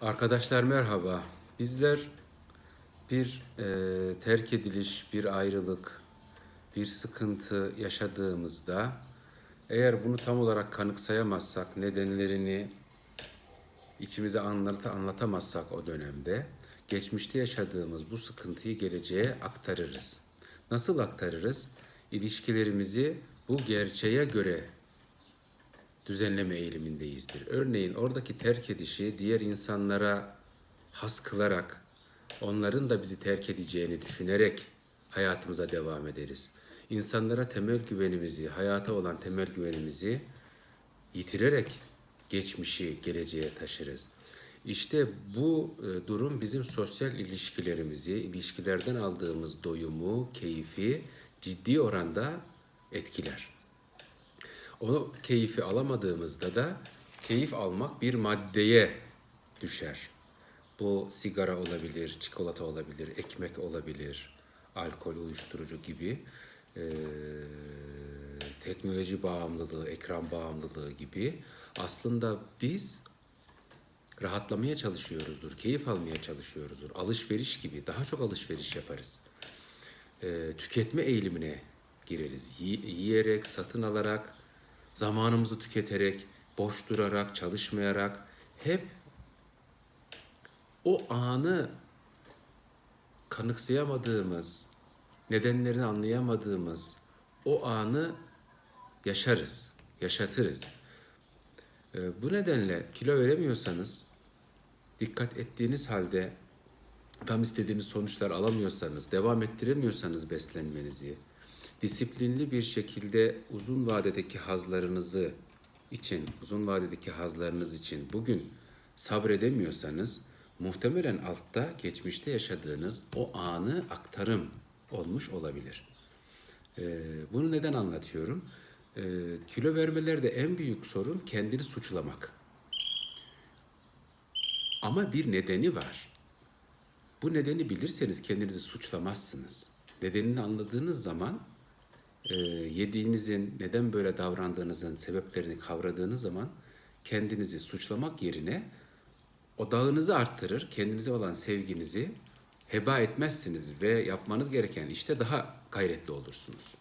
Arkadaşlar merhaba. Bizler bir e, terk ediliş, bir ayrılık, bir sıkıntı yaşadığımızda eğer bunu tam olarak kanıksayamazsak, nedenlerini içimize anlata, anlatamazsak o dönemde geçmişte yaşadığımız bu sıkıntıyı geleceğe aktarırız. Nasıl aktarırız? İlişkilerimizi bu gerçeğe göre düzenleme eğilimindeyizdir. Örneğin oradaki terk edişi diğer insanlara has kılarak onların da bizi terk edeceğini düşünerek hayatımıza devam ederiz. İnsanlara temel güvenimizi, hayata olan temel güvenimizi yitirerek geçmişi geleceğe taşırız. İşte bu e, durum bizim sosyal ilişkilerimizi, ilişkilerden aldığımız doyumu, keyfi ciddi oranda etkiler. O keyfi alamadığımızda da keyif almak bir maddeye düşer. Bu sigara olabilir, çikolata olabilir, ekmek olabilir, alkol, uyuşturucu gibi eee, teknoloji bağımlılığı, ekran bağımlılığı gibi aslında biz rahatlamaya çalışıyoruzdur, keyif almaya çalışıyoruzdur. Alışveriş gibi daha çok alışveriş yaparız. Eee, tüketme eğilimine gireriz. Yi- yiyerek, satın alarak, zamanımızı tüketerek, boş durarak, çalışmayarak hep o anı kanıksayamadığımız, nedenlerini anlayamadığımız o anı yaşarız, yaşatırız. Ee, Bu nedenle kilo veremiyorsanız, dikkat ettiğiniz halde tam istediğiniz sonuçlar alamıyorsanız, devam ettiremiyorsanız beslenmenizi, disiplinli bir şekilde uzun vadedeki hazlarınızı için, uzun vadedeki hazlarınız için bugün sabredemiyorsanız muhtemelen altta geçmişte yaşadığınız o anı aktarım olmuş olabilir. Ee, bunu neden anlatıyorum? Ee, kilo vermelerde en büyük sorun kendini suçlamak. Ama bir nedeni var. Bu nedeni bilirseniz kendinizi suçlamazsınız. Nedenini anladığınız zaman e, yediğinizin neden böyle davrandığınızın sebeplerini kavradığınız zaman kendinizi suçlamak yerine odağınızı arttırır, kendinize olan sevginizi heba etmezsiniz ve yapmanız gereken işte daha gayretli olursunuz.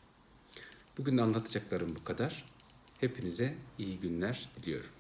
Bugün de anlatacaklarım bu kadar. Hepinize iyi günler diliyorum.